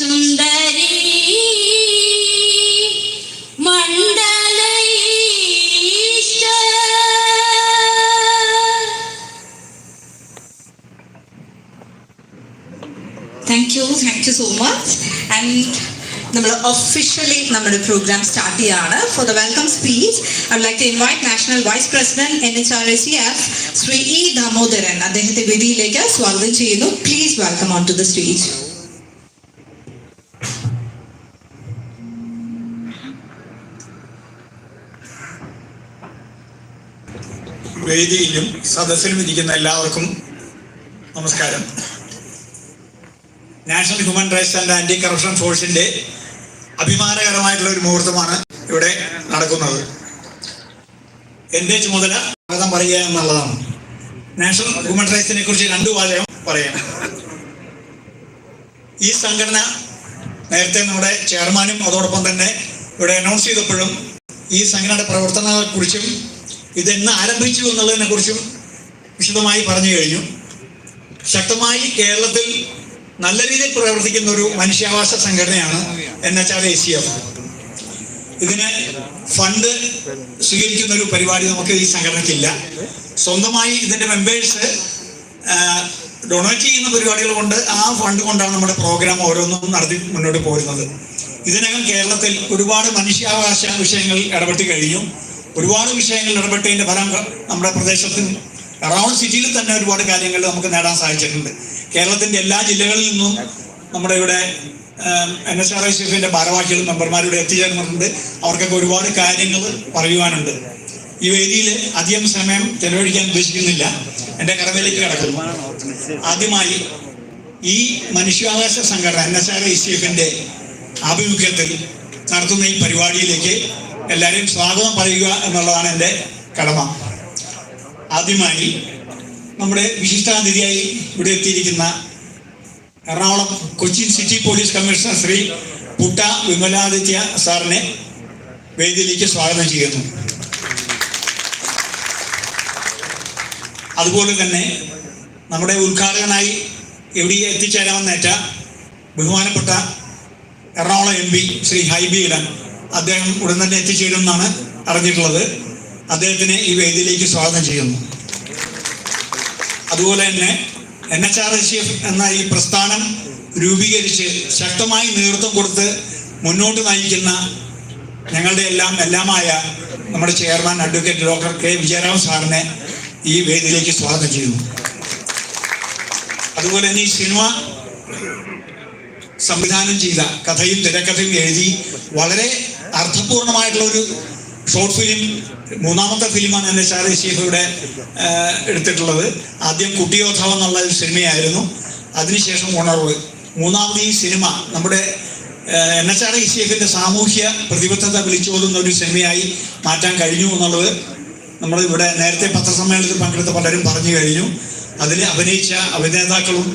Sundari മണ്ഡലൈശ്വര thank you thank you so much and നമ്മൾ officially നമ്മുടെ programme start ചെയ്യാണ്. For the welcome speech I like to invite national vice president N H R S C F Shri E Damodaran അദ്ദേഹത്തെ വേദിയിലേക്ക് സ്വാഗതം ചെയ്യുന്നു. Please welcome on to the stage വേദിയിലും സദസ്സിലും ഇരിക്കുന്ന എല്ലാവർക്കും നമസ്കാരം. National human rights and anti corruption ഫോഴ്സിന്റെ അഭിമാനകരമായിട്ടുള്ള ഒരു മുഹൂർത്തമാണ് ഇവിടെ നടക്കുന്നത്. എന്റെ ചുമതല സ്വാഗതം പറയുക എന്നുള്ളതാണ്. നാഷണൽ ഹ്യൂമൻ റൈറ്റ്സിനെ കുറിച്ച് രണ്ടു വാചകം പറയാം. ഈ സംഘടന നേരത്തെ നമ്മുടെ ചെയർമാനും അതോടൊപ്പം തന്നെ ഇവിടെ അനൗൺസ് ചെയ്തപ്പോഴും ഈ സംഘടനയുടെ പ്രവർത്തനങ്ങളെ കുറിച്ചും ഇതെന്ന് ആരംഭിച്ചു എന്നുള്ളതിനെ കുറിച്ചും വിശദമായി പറഞ്ഞു കഴിഞ്ഞു. ശക്തമായി കേരളത്തിൽ നല്ല രീതിയിൽ പ്രവർത്തിക്കുന്ന ഒരു മനുഷ്യാവകാശ സംഘടനയാണ് N H R A C F ഇതിന് ഫണ്ട് സ്വീകരിക്കുന്ന ഒരു പരിപാടി നമുക്ക് ഈ സംഘടനയ്ക്കില്ല. സ്വന്തമായി ഇതിന്റെ മെമ്പേഴ്സ് ഡൊണേറ്റ് ചെയ്യുന്ന പരിപാടികൾ കൊണ്ട് ആ ഫണ്ട് കൊണ്ടാണ് നമ്മുടെ പ്രോഗ്രാം ഓരോന്നും നടത്തി മുന്നോട്ട് പോരുന്നത്. ഇതിനകം കേരളത്തിൽ ഒരുപാട് മനുഷ്യാവകാശ വിഷയങ്ങൾ ഇടപെട്ട് കഴിഞ്ഞു. ഒരുപാട് വിഷയങ്ങളിൽ ഇടപെട്ടതിന്റെ ഫലം നമ്മുടെ പ്രദേശത്തിന് എറണാകുളം സിറ്റിയിൽ തന്നെ ഒരുപാട് കാര്യങ്ങൾ നമുക്ക് നേടാൻ സാധിച്ചിട്ടുണ്ട്. കേരളത്തിന്റെ എല്ലാ ജില്ലകളിൽ നിന്നും നമ്മുടെ ഇവിടെ N S R I C ഭാരവാഹികളും മെമ്പർമാരുടെ എത്തിച്ചേർന്നിട്ടുണ്ട് അവർക്കൊക്കെ ഒരുപാട് കാര്യങ്ങൾ പറയുവാനുണ്ട്. ഈ വേദിയിൽ അധികം സമയം ചെലവഴിക്കാൻ ഉദ്ദേശിക്കുന്നില്ല. എന്റെ കടമയിലേക്ക് കിടക്കുന്നു. ആദ്യമായി ഈ മനുഷ്യാവകാശ സംഘടന N S R I C എഫിന്റെ ആഭിമുഖ്യത്തിൽ നടത്തുന്ന ഈ പരിപാടിയിലേക്ക് എല്ലാവരെയും സ്വാഗതം പറയുക എന്നുള്ളതാണ് എന്റെ കടമ. ആദ്യമായി നമ്മുടെ വിശിഷ്ടാതിഥിയായി ഇവിടെ എത്തിയിരിക്കുന്ന Ernakulam Kochi city police commissioner Shri Putta Vimaladitya സാറിനെ വേദിയിലേക്ക് സ്വാഗതം ചെയ്യുന്നു. അതുപോലെ തന്നെ നമ്മുടെ ഉദ്ഘാടകനായി എവിടെ എത്തിച്ചേരാമെന്നേറ്റ ബഹുമാനപ്പെട്ട എറണാകുളം എം പി ശ്രീ ഹൈബി ഇടൻ അദ്ദേഹം ഉടൻ തന്നെ എത്തിച്ചേരും എന്നാണ് അറിഞ്ഞിട്ടുള്ളത്. അദ്ദേഹത്തിന് ഈ വേദിയിലേക്ക് സ്വാഗതം ചെയ്യുന്നു. അതുപോലെ തന്നെ N H R S F എന്ന ഈ പ്രസ്ഥാനം രൂപീകരിച്ച് ശക്തമായി നേതൃത്വം കൊടുത്ത് മുന്നോട്ട് നയിക്കുന്ന ഞങ്ങളുടെ എല്ലാം എല്ലാമായ നമ്മുടെ chairman advocate doctor K Vijayaram സാറിനെ ഈ വേദിയിലേക്ക് സ്വാഗതം ചെയ്യുന്നു. അതുപോലെ തന്നെ ഈ സിനിമ സംവിധാനം ചെയ്ത കഥയും തിരക്കഥയും എഴുതി വളരെ അർത്ഥപൂർണമായിട്ടുള്ള ഒരു ഷോർട്ട് ഫിലിം മൂന്നാമത്തെ ഫിലിമാണ് എൻ ഷാരി ഇവിടെ എടുത്തിട്ടുള്ളത്. ആദ്യം കുട്ടിയോത്സവം എന്നുള്ള ഒരു സിനിമയായിരുന്നു. അതിനുശേഷം ഉണർവ് മൂന്നാമത് ഈ സിനിമ നമ്മുടെ N H R I C എഫിന്റെ സാമൂഹ്യ പ്രതിബദ്ധത വിളിച്ചോതുന്ന ഒരു സിനിമയായി മാറ്റാൻ കഴിഞ്ഞു എന്നുള്ളത് നമ്മൾ ഇവിടെ നേരത്തെ പത്രസമ്മേളനത്തിൽ പങ്കെടുത്ത പലരും പറഞ്ഞു കഴിഞ്ഞു. അതിൽ അഭിനയിച്ച അഭിനേതാക്കളും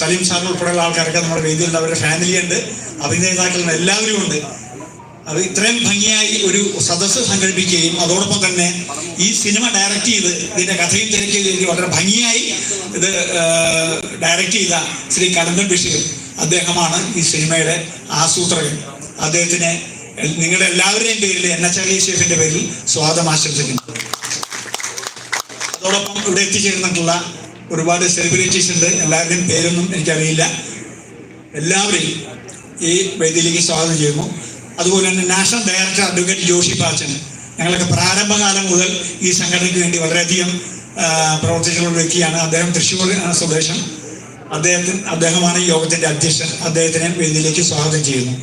സലീം സാർ ഉൾപ്പെടെയുള്ള ആൾക്കാരൊക്കെ നമ്മുടെ വേദിയിലുണ്ട്. അവരുടെ ഫാമിലി ഉണ്ട്. അഭിനേതാക്കളും എല്ലാവരും ഉണ്ട് അത് ഇത്രയും ഭംഗിയായി ഒരു സദസ്സ് സംഘടിപ്പിക്കുകയും അതോടൊപ്പം തന്നെ ഈ സിനിമ ഡയറക്റ്റ് ചെയ്ത് ഇതിന്റെ കഥയും തിരക്കുകയും വളരെ ഭംഗിയായി ഇത് ഡയറക്റ്റ് ചെയ്ത ശ്രീ കടന്തൻ ബഷീർ അദ്ദേഹമാണ് ഈ സിനിമയുടെ ആസൂത്രകൻ. അദ്ദേഹത്തിന് നിങ്ങളുടെ എല്ലാവരുടെയും പേരിൽ എൻ എച്ച് ഐ എഫിന്റെ പേരിൽ സ്വാഗതം ആശംസിക്കുന്നു. അതോടൊപ്പം ഇവിടെ എത്തിച്ചേർന്നിട്ടുള്ള ഒരുപാട് സെലിബ്രിറ്റീസ് ഉണ്ട്. എല്ലാവരുടെയും പേരൊന്നും എനിക്കറിയില്ല. എല്ലാവരെയും ഈ വേദിയിലേക്ക് സ്വാഗതം ചെയ്യുന്നു. അതുപോലെ തന്നെ national director advocate Joshi Pachan. ഞങ്ങളൊക്കെ പ്രാരംഭകാലം മുതൽ ഈ സംഘടനയ്ക്ക് വേണ്ടി വളരെയധികം പ്രവർത്തിച്ചിട്ടുള്ള വ്യക്തിയാണ്. അദ്ദേഹം തൃശ്ശൂർ സ്വദേശം. അദ്ദേഹത്തിന് അദ്ദേഹമാണ് യോഗത്തിന്റെ അധ്യക്ഷൻ. അദ്ദേഹത്തിനെ വേദിയിലേക്ക് സ്വാഗതം ചെയ്യുന്നു.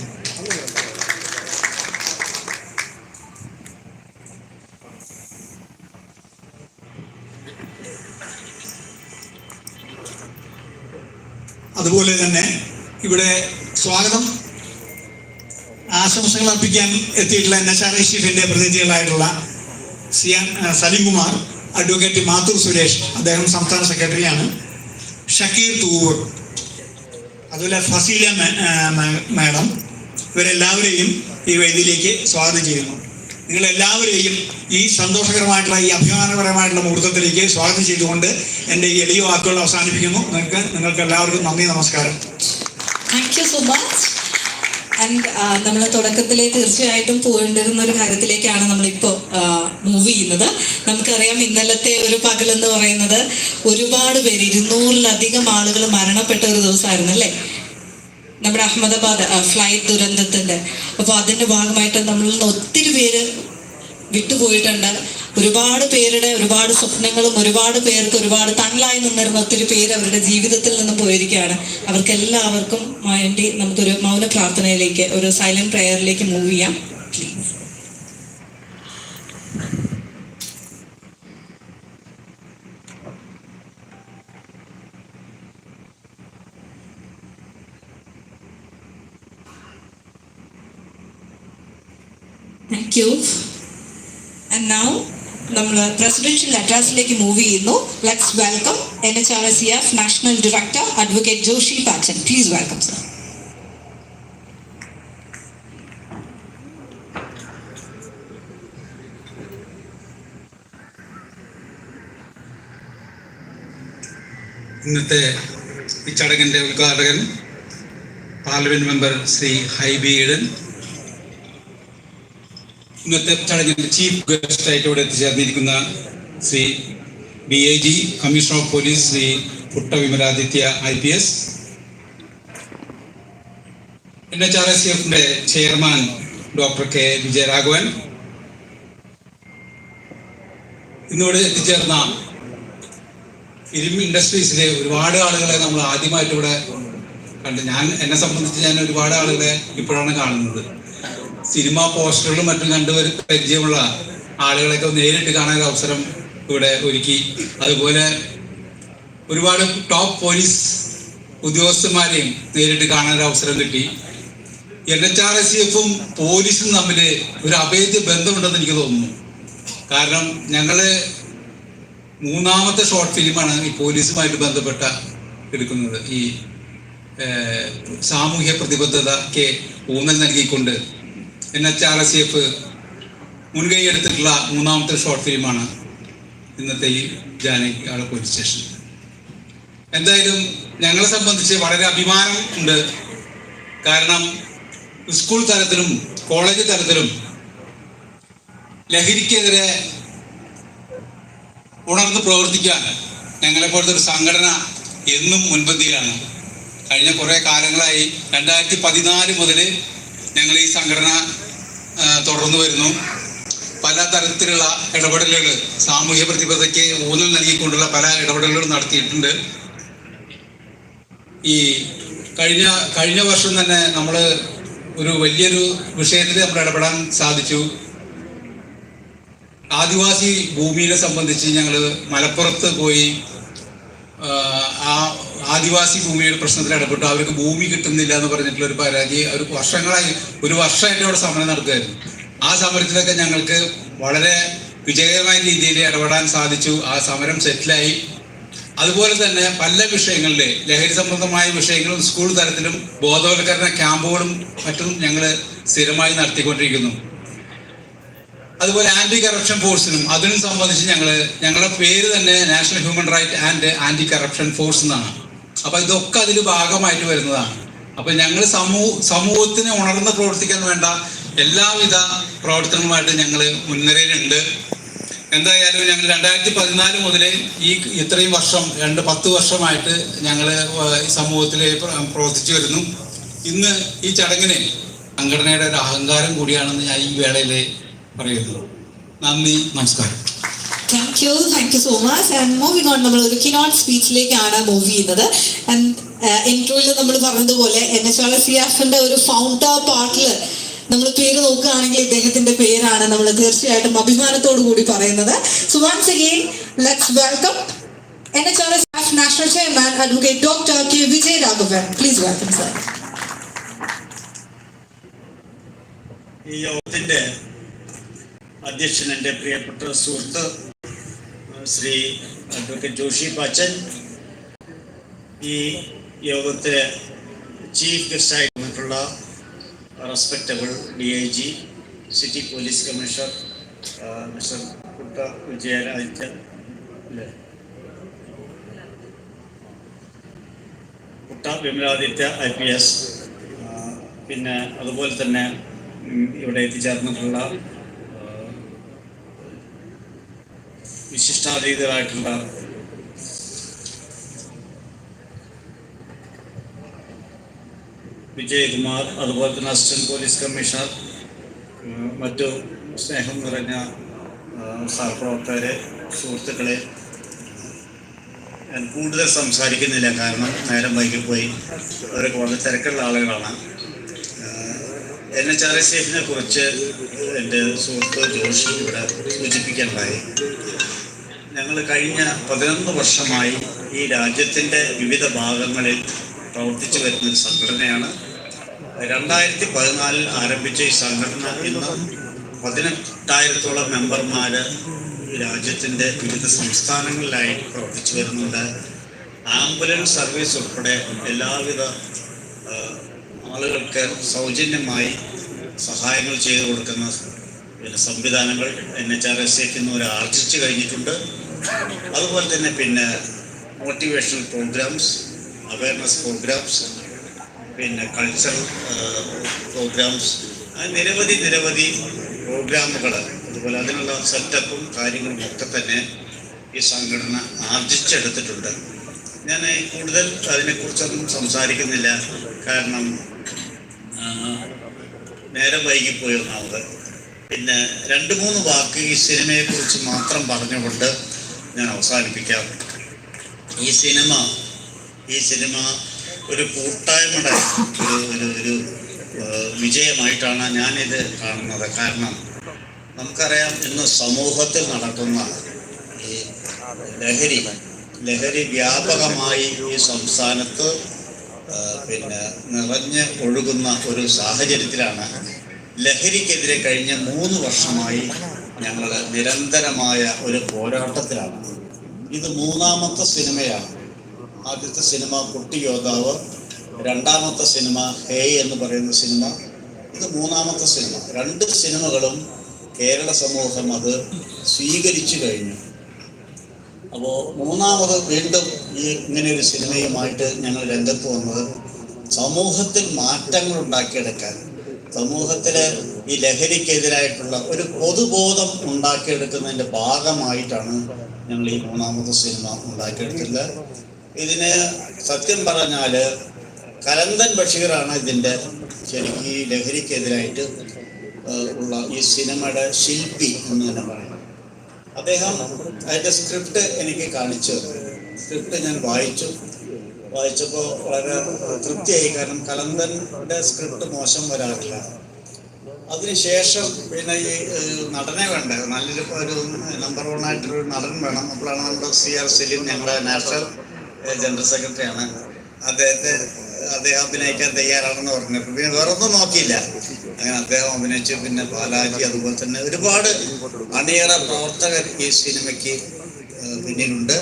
അതുപോലെ തന്നെ ഇവിടെ സ്വാഗതം ആശംസകൾ അർപ്പിക്കാൻ എത്തിയിട്ടുള്ള എൻ എച്ച് ആർ ഐ ഷീഫിന്റെ പ്രതിനിധികളായിട്ടുള്ള സിയാൻ എം സലീം കുമാർ അഡ്വക്കേറ്റ് മാത്തൂർ സുരേഷ് അദ്ദേഹം സംസ്ഥാന സെക്രട്ടറിയാണ്. ഷക്കീർ തൂർ അതുപോലെ ഫസീല മാഡം ഇവരെല്ലാവരെയും ഈ വേദിയിലേക്ക് സ്വാഗതം ചെയ്യുന്നു. നിങ്ങളെല്ലാവരെയും ഈ സന്തോഷകരമായിട്ടുള്ള ഈ അഭിമാനപരമായിട്ടുള്ള മുഹൂർത്തത്തിലേക്ക് സ്വാഗതം ചെയ്തുകൊണ്ട് എന്റെ ഈ എളിയ വാക്കുകൾ അവസാനിപ്പിക്കുന്നു. നിങ്ങൾക്ക് നിങ്ങൾക്ക് എല്ലാവർക്കും നന്ദി നമസ്കാരം. Thank you so much and നമ്മൾ തുടക്കത്തിലെ തീർച്ചയായിട്ടും പോയിണ്ടിരുന്ന ഒരു കാര്യത്തിലേക്കാണ് നമ്മളിപ്പോൾ മൂവ് ചെയ്യുന്നത്. നമുക്കറിയാം ഇന്നലത്തെ ഒരു പകൽ എന്ന് പറയുന്നത് ഒരുപാട് പേര് ഇരുന്നൂറിലധികം ആളുകൾ മരണപ്പെട്ട ഒരു ദിവസമായിരുന്നു അല്ലേ? നമ്മുടെ അഹമ്മദാബാദ് ഫ്ലൈറ്റ് ദുരന്തത്തിന്റെ. അപ്പോൾ അതിന്റെ ഭാഗമായിട്ട് നമ്മളിൽ നിന്ന് ഒത്തിരി പേര് വിട്ടുപോയിട്ടുണ്ട്. ഒരുപാട് പേരുടെ ഒരുപാട് സ്വപ്നങ്ങളും ഒരുപാട് പേർക്ക് ഒരുപാട് തണലായി നിന്നിരുന്ന ഒത്തിരി പേര് അവരുടെ ജീവിതത്തിൽ നിന്നും പോയിരിക്കുകയാണ്. അവർക്ക് എല്ലാവർക്കും വേണ്ടി നമുക്കൊരു മൗന പ്രാർത്ഥനയിലേക്ക് ഒരു സൈലന്റ് പ്രെയറിലേക്ക് മൂവ് ചെയ്യാം. Please you. ആൻഡ് നൗ നമ്മൾ പ്രസിഡൻഷ്യൽ അഡ്രസ്സിലേക്ക് മൂവ് ചെയ്യുന്നു. Let's welcome N H R S C F national director advocate Joshi Pachan please welcome sir ഇന്നത്തെ ഈ ചടങ്ങിന്റെ ഉദ്ഘാടകൻ പാർലമെന്റ് മെമ്പർ ശ്രീ ഹൈബി ഈഡൻ. ഇന്നത്തെ ചടങ്ങിൽ ചീഫ് ഗസ്റ്റായിട്ട് ഇവിടെ എത്തിച്ചേർന്നിരിക്കുന്ന Shri B A G commissioner of police Shri Putta Vimaladitya I P S N H R S എഫിന്റെ chairman doctor K Vijayaraghavan. ഇന്നിവിടെ എത്തിച്ചേർന്ന ഫിലിം ഇൻഡസ്ട്രീസിലെ ഒരുപാട് ആളുകളെ നമ്മൾ ആദ്യമായിട്ട് ഇവിടെ കണ്ട് ഞാൻ എന്നെ സംബന്ധിച്ച് ഞാൻ ഒരുപാട് ആളുകളെ ഇപ്പോഴാണ് കാണുന്നത്. സിനിമ പോസ്റ്ററുകളും മറ്റും കണ്ടുവരു പരിചയമുള്ള ആളുകളെയൊക്കെ നേരിട്ട് കാണാൻ അവസരം ഇവിടെ ഒരുക്കി. അതുപോലെ ഒരുപാട് ടോപ്പ് പോലീസ് ഉദ്യോഗസ്ഥന്മാരെയും നേരിട്ട് കാണാൻ അവസരം കിട്ടി. എൻ എച്ച് ആർ എസ് എഫും പോലീസും തമ്മിൽ ഒരു അഭേദ്യ ബന്ധമുണ്ടെന്ന് എനിക്ക് തോന്നുന്നു. കാരണം ഞങ്ങൾ മൂന്നാമത്തെ ഷോർട്ട് ഫിലിമാണ് ഈ പോലീസുമായിട്ട് ബന്ധപ്പെട്ട എടുക്കുന്നത്. ഈ സാമൂഹ്യ പ്രതിബദ്ധതയ്ക്ക് ഊന്നൽ നൽകിക്കൊണ്ട് N H R S F മുൻകൈ എടുത്തിട്ടുള്ള മൂന്നാമത്തെ ഷോർട്ട് ഫിലിമാണ് ഇന്നത്തെ ഈ ജാനകിയാള പോലീസ് സ്റ്റേഷൻ എന്തായാലും ഞങ്ങളെ സംബന്ധിച്ച് വളരെ അഭിമാനം ഉണ്ട്. കാരണം സ്കൂൾ തലത്തിലും കോളേജ് തലത്തിലും ലഹരിക്കെതിരെ ഉണർന്ന് പ്രവർത്തിക്കാൻ ഞങ്ങളെ പോലത്തെ ഒരു സംഘടന എന്നും മുൻപന്തിയിലാണ്. കഴിഞ്ഞ കുറേ കാലങ്ങളായി രണ്ടായിരത്തി പതിനാല് മുതൽ ഞങ്ങൾ ഈ സംഘടന തുടർന്നു വരുന്നു. പല തരത്തിലുള്ള ഇടപെടലുകൾ സാമൂഹ്യ പ്രതിബദ്ധതയ്ക്ക് ഊന്നൽ നൽകിക്കൊണ്ടുള്ള പല ഇടപെടലുകളും നടത്തിയിട്ടുണ്ട്. ഈ കഴിഞ്ഞ കഴിഞ്ഞ വർഷം തന്നെ നമ്മൾ ഒരു വലിയൊരു വിഷയത്തിൽ നമ്മൾ ഇടപെടാൻ സാധിച്ചു. ആദിവാസി ഭൂമിയെ സംബന്ധിച്ച് ഞങ്ങൾ മലപ്പുറത്ത് പോയി ആ, ആ ആദിവാസി ഭൂമിയുടെ പ്രശ്നത്തിൽ ഇടപെട്ടു. അവർക്ക് ഭൂമി കിട്ടുന്നില്ല എന്ന് പറഞ്ഞിട്ടുള്ള ഒരു പരാതി ഒരു വർഷങ്ങളായി ഒരു വർഷമായിട്ട് അവിടെ സമരം നടക്കുകയായിരുന്നു. ആ സമരത്തിലൊക്കെ ഞങ്ങൾക്ക് വളരെ വിജയകരമായ രീതിയിൽ ഇടപെടാൻ സാധിച്ചു. ആ സമരം സെറ്റിലായി. അതുപോലെ തന്നെ പല വിഷയങ്ങളിലെ ലഹരി സംബന്ധമായ വിഷയങ്ങളും സ്കൂൾ തലത്തിലും ബോധവൽക്കരണ ക്യാമ്പുകളും മറ്റും ഞങ്ങൾ സ്ഥിരമായി നടത്തിക്കൊണ്ടിരിക്കുന്നു. അതുപോലെ ആന്റി കറപ്ഷൻ ഫോഴ്സിനും അതിനും സംബന്ധിച്ച് ഞങ്ങൾ ഞങ്ങളുടെ പേര് തന്നെ national human right and anti corruption force എന്നാണ്. അപ്പൊ ഇതൊക്കെ അതിൽ ഭാഗമായിട്ട് വരുന്നതാണ്. അപ്പൊ ഞങ്ങൾ സമൂഹ സമൂഹത്തിന് ഉണർന്ന് പ്രവർത്തിക്കാൻ വേണ്ട എല്ലാവിധ പ്രവർത്തനങ്ങളുമായിട്ട് ഞങ്ങൾ മുൻനിരയിലുണ്ട്. എന്തായാലും ഞങ്ങൾ രണ്ടായിരത്തി പതിനാല് മുതൽ ഈ ഇത്രയും വർഷം രണ്ട് പത്ത് വർഷമായിട്ട് ഞങ്ങൾ സമൂഹത്തിൽ പ്ര- പ്രവർത്തിച്ചു വരുന്നു. ഇന്ന് ഈ ചടങ്ങിന് സംഘടനയുടെ ഒരു അഹങ്കാരം കൂടിയാണെന്ന് ഞാൻ ഈ വേളയിൽ പറയുന്നു. നന്ദി നമസ്കാരം. Thank you thank you so much and moving on നമ്മൾ ഒരു കിനോട്ട് സ്പീച്ചിലേക്കാണ് മൂവ് ചെയ്യുന്നത്. ആൻഡ് ഇൻട്രോയിൽ നമ്മൾ പറഞ്ഞതുപോലെ എൻ എച്ച് ആർ സി എഫിന്റെ ഒരു ഫൗണ്ടർ പാർട്ടിൽ നമ്മൾ പേര് നോക്കുകയാണെങ്കിൽ ഇദ്ദേഹത്തിന്റെ പേരാണ് നമ്മൾ തീർച്ചയായിട്ടും അഭിമാനത്തോടു കൂടി പറയുന്നത്. So once again let's welcome N H R S F national chairman advocate doctor K Vijay Raghavan please welcome sir ഈ യോഗത്തിന്റെ അധ്യക്ഷൻ എന്റെ പ്രിയപ്പെട്ട സുഹൃത്ത് ശ്രീ അഡ്വക്കേറ്റ് ജോഷി പാച്ചൻ. ഈ യോഗത്തിലെ ചീഫ് ഗസ്റ്റായിട്ട് വന്നിട്ടുള്ള respectable D I G city police commissioner mister Kutta Vijayaraj അല്ലേ? കുട്ട വിമലാദിത്യ ഐ പി എസ് പിന്നെ അതുപോലെ തന്നെ ഇവിടെ എത്തിച്ചേർന്നിട്ടുള്ള ആ, വിശിഷ്ടാതിഥികളായിട്ടുള്ള വിജയകുമാർ അതുപോലെ തന്നെ അസിസ്റ്റന്റ് പോലീസ് കമ്മീഷണർ മറ്റു സ്നേഹം നിറഞ്ഞ സഹപ്രവർത്തകരെ സുഹൃത്തുക്കളെ ഞാൻ കൂടുതൽ സംസാരിക്കുന്നില്ല. കാരണം നേരം പോയി അവരൊക്കെ വളരെ തിരക്കുള്ള ആളുകളാണ്. എൻ എച്ച് ആർ എസ് എഫിനെ കുറിച്ച് എന്റെ സുഹൃത്ത് ജോഷി ഇവിടെ സൂചിപ്പിക്കാനുണ്ടായി കഴിഞ്ഞ പതിനൊന്ന് വർഷമായി ഈ രാജ്യത്തിന്റെ വിവിധ ഭാഗങ്ങളിൽ പ്രവർത്തിച്ചു വരുന്ന ഒരു സംഘടനയാണ്. രണ്ടായിരത്തി പതിനാലിൽ ആരംഭിച്ച ഈ സംഘടന ഇന്ന് പതിനെട്ടായിരത്തോളം മെമ്പർമാർ രാജ്യത്തിന്റെ വിവിധ സംസ്ഥാനങ്ങളിലായി പ്രവർത്തിച്ചു വരുന്നുണ്ട്. ആംബുലൻസ് സർവീസ് ഉൾപ്പെടെ എല്ലാവിധ ആളുകൾക്ക് സൗജന്യമായി സഹായങ്ങൾ ചെയ്തു കൊടുക്കുന്ന സംവിധാനങ്ങൾ N H R S F ഇന്ന് ആർജിച്ചു കഴിഞ്ഞിട്ടുണ്ട്. അതുപോലെ തന്നെ പിന്നെ മോട്ടിവേഷണൽ പ്രോഗ്രാംസ് അവയർനെസ് പ്രോഗ്രാംസ് പിന്നെ കൾച്ചറൽ പ്രോഗ്രാംസ് നിരവധി നിരവധി പ്രോഗ്രാമുകൾ അതുപോലെ അതിനുള്ള സെറ്റപ്പും കാര്യങ്ങളും ഒക്കെ തന്നെ ഈ സംഘടന ആർജിച്ചെടുത്തിട്ടുണ്ട്. ഞാൻ കൂടുതൽ അതിനെക്കുറിച്ചൊന്നും സംസാരിക്കുന്നില്ല. കാരണം നേരം വൈകിപ്പോയി ഒന്നാമത്. പിന്നെ രണ്ട് മൂന്ന് വാക്ക് ഈ സിനിമയെക്കുറിച്ച് മാത്രം പറഞ്ഞുകൊണ്ട് ഞാൻ അവസാനിപ്പിക്കാം. ഈ സിനിമ ഈ സിനിമ ഒരു കൂട്ടായ്മയുടെ ഒരു ഒരു ഒരു വിജയമായിട്ടാണ് ഞാനിത് കാണുന്നത്. കാരണം നമുക്കറിയാം ഇന്ന് സമൂഹത്തിൽ നടക്കുന്ന ഈ ലഹരി ലഹരി വ്യാപകമായി ഈ സംസ്ഥാനത്ത് പിന്നെ നിറഞ്ഞ് ഒഴുകുന്ന ഒരു സാഹചര്യത്തിലാണ് ലഹരിക്കെതിരെ കഴിഞ്ഞ മൂന്ന് വർഷമായി ഞങ്ങൾ നിരന്തരമായ ഒരു പോരാട്ടത്തിലാണ്. ഇത് മൂന്നാമത്തെ സിനിമയാണ്. ആദ്യത്തെ സിനിമ കുട്ടി യോദ്ധാവ് രണ്ടാമത്തെ സിനിമ ഹേ എന്ന് പറയുന്ന സിനിമ. ഇത് മൂന്നാമത്തെ സിനിമ. രണ്ട് സിനിമകളും കേരള സമൂഹം അത് സ്വീകരിച്ചു കഴിഞ്ഞു. അപ്പോൾ മൂന്നാമത് വീണ്ടും ഈ ഇങ്ങനെ ഒരു സിനിമയുമായിട്ട് ഞങ്ങൾ രംഗത്ത് വന്നത് സമൂഹത്തിൽ മാറ്റങ്ങൾ ഉണ്ടാക്കിയെടുക്കാൻ സമൂഹത്തിലെ ഈ ലഹരിക്കെതിരായിട്ടുള്ള ഒരു പൊതുബോധം ഉണ്ടാക്കിയെടുക്കുന്നതിന്റെ ഭാഗമായിട്ടാണ് ഞങ്ങൾ ഈ മൂന്നാമത്തെ സിനിമ ഉണ്ടാക്കിയെടുത്തത് ഇതിന് സത്യം പറഞ്ഞാൽ കലന്തൻ ബഷീറാണ് ഇതിന്റെ ശരിക്കും ഈ ലഹരിക്കെതിരായിട്ട് ഉള്ള ഈ സിനിമയുടെ ശില്പി എന്ന് തന്നെ പറയാം അദ്ദേഹം അതിന്റെ സ്ക്രിപ്റ്റ് എനിക്ക് കാണിച്ചു. സ്ക്രിപ്റ്റ് ഞാൻ വായിച്ചു. വായിച്ചപ്പോൾ വളരെ തൃപ്തിയായി. കാരണം കലന്തന്റെ സ്ക്രിപ്റ്റ് മോശം വരാറില്ല അതിനുശേഷം പിന്നെ ഈ നടനെ വേണ്ട? നല്ലൊരു ഒരു നമ്പർ വൺ ആയിട്ടൊരു നടൻ വേണം. അപ്പോഴാണ് നമ്മുടെ സി ആർ സെലിൻ ഞങ്ങളുടെ നാഷണൽ ജനറൽ സെക്രട്ടറിയാണ് അദ്ദേഹത്തെ അദ്ദേഹം അഭിനയിക്കാൻ തയ്യാറാണെന്ന് പറഞ്ഞു. പിന്നെ വേറെ ഒന്നും നോക്കിയില്ല. അങ്ങനെ അദ്ദേഹം അഭിനയിച്ചു. പിന്നെ ബാലാജി അതുപോലെ തന്നെ ഒരുപാട് അണിയറ പ്രവർത്തകർ ഈ സിനിമയ്ക്ക് പിന്നിലുണ്ട്.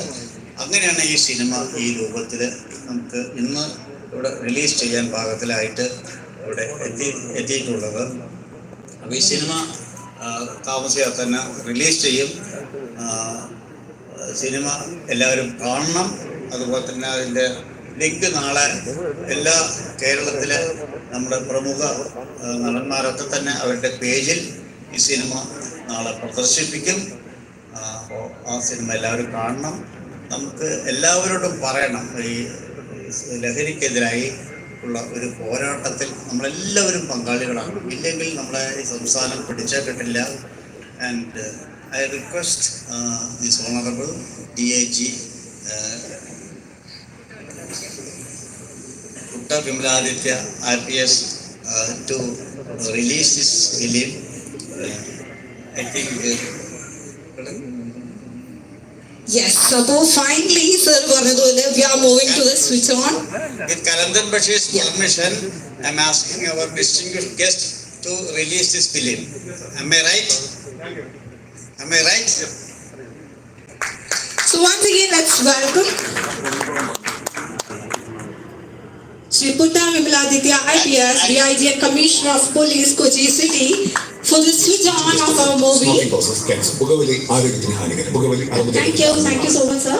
അങ്ങനെയാണ് ഈ സിനിമ ഈ രൂപത്തിൽ നമുക്ക് ഇന്ന് ഇവിടെ റിലീസ് ചെയ്യാൻ പാകത്തിലായിട്ട് ഇവിടെ എത്തി എത്തിയിട്ടുള്ളത്. അപ്പോൾ ഈ സിനിമ താമസിയാതെ തന്നെ റിലീസ് ചെയ്യും. സിനിമ എല്ലാവരും കാണണം. അതുപോലെ തന്നെ അതിന്റെ ലിങ്ക് നാളെ എല്ലാ കേരളത്തിലെ നമ്മുടെ പ്രമുഖ നടന്മാരൊക്കെ തന്നെ അവരുടെ പേജിൽ ഈ സിനിമ നാളെ പ്രദർശിപ്പിക്കും. അപ്പോൾ ആ സിനിമ എല്ലാവരും കാണണം. നമുക്ക് എല്ലാവരോടും പറയണം. ഈ ലഹരിക്കെതിരായി ഉള്ള ഒരു പോരാട്ടത്തിൽ നമ്മളെല്ലാവരും പങ്കാളികളാണ്. ഇല്ലെങ്കിൽ നമ്മളെ ഈ സംസ്ഥാനം പിടിച്ചാ കിട്ടില്ല and I request this honourable D I G Kutta Vimaladitya R P S to release this film I think Yes, അപ്പോൾ finally, sir പറഞ്ഞതുപോലെ we are moving to the switch on. With Kalandan Bashir's permission, I'm asking our distinguished guest to release this film. Am I right? Am I right? So once again, let's welcome Sri Putta Vimaladitya IPS, DIG and Commissioner of Police, Kochi City for the switch on of our movie. Smoking process cancer പുകവലി ആരോഗ്യത്തിന് ഹാനികരം പുകവലി അറുപത് Thank you, thank you so much, sir.